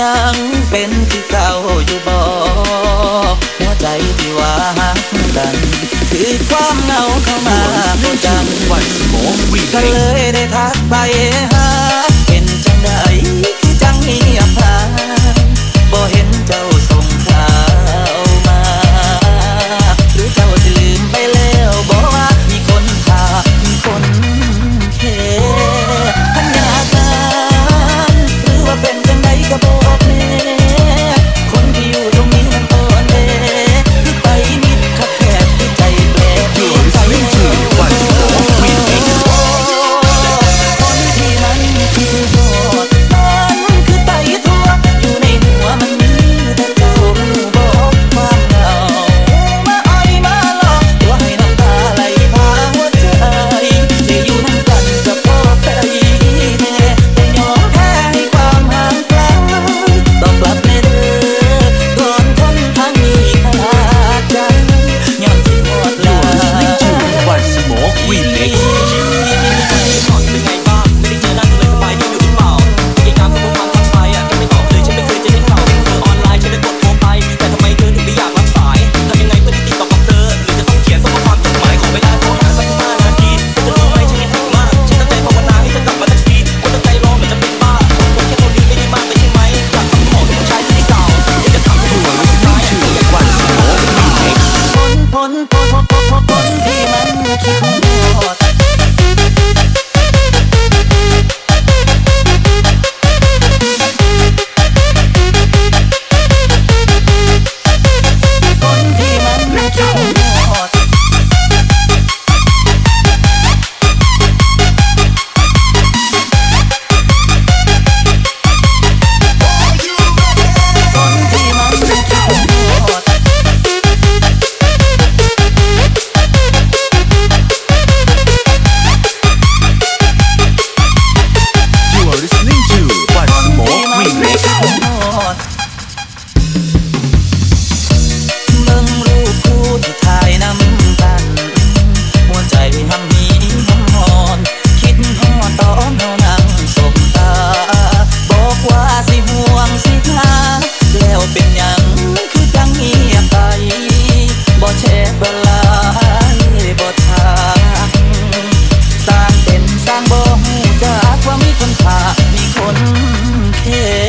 ยังเป็นที่เก่าอยู่บ่หัวใจที่ว่าหักกันคือความเงาเข้ามาจังวันสมงวิ่งก็เลยได้ทักไปหา yeah